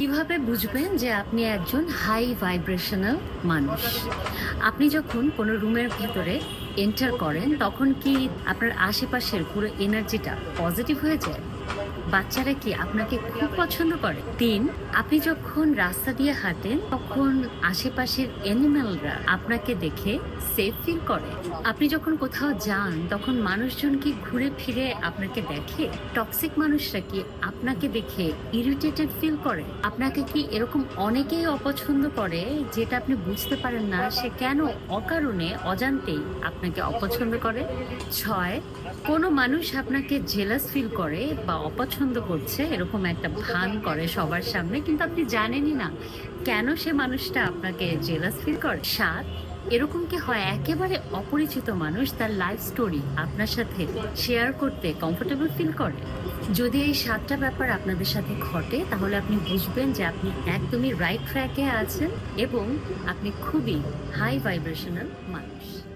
কীভাবে বুঝবেন যে আপনি একজন হাই ভাইব্রেশনাল মানুষ? আপনি যখন কোনো রুমের ভিতরে এন্টার করেন, তখন কি আপনার আশেপাশের পুরো এনার্জিটা পজিটিভ হয়ে যায়? বাচ্চারা কি আপনাকে খুব পছন্দ করে? তিন, আপনি যখন রাস্তা দিয়ে হাঁটেন, তখন আশেপাশের অ্যানিমালরা আপনাকে দেখে সেফ ফিল করে। আপনি যখন কোথাও যান, তখন মানুষজন কি ঘুরে ফিরে আপনাকে দেখে? টক্সিক মানুষরা কি আপনাকে দেখে ইরিটেটেড ফিল করে? আপনাকে কি এরকম অনেকেই অপছন্দ করে যেটা আপনি বুঝতে পারেন না? সে কেন অকারণে, অজান্তেই আপনাকে অপছন্দ করে? ছয়, কোনো মানুষ আপনাকে জেলাস ফিল করে বা অপছন্দ করছে, এরকম একটা ভান করে সবার সামনে, কিন্তু আপনি জানেনই না কেন সে মানুষটা আপনাকে জেলাস ফিল করে। সাত এরকম কি হয়? একেবারে অপরিচিত মানুষ তার লাইফ স্টোরি আপনার সাথে শেয়ার করতে কমফোর্টেবল ফিল করে? যদি এই সাতটা ব্যাপার আপনাদের সাথে ঘটে, তাহলে আপনি বুঝবেন যে আপনি একদমই রাইট ট্র্যাকে আছেন এবং আপনি খুবই হাই ভাইব্রেশনাল মানুষ।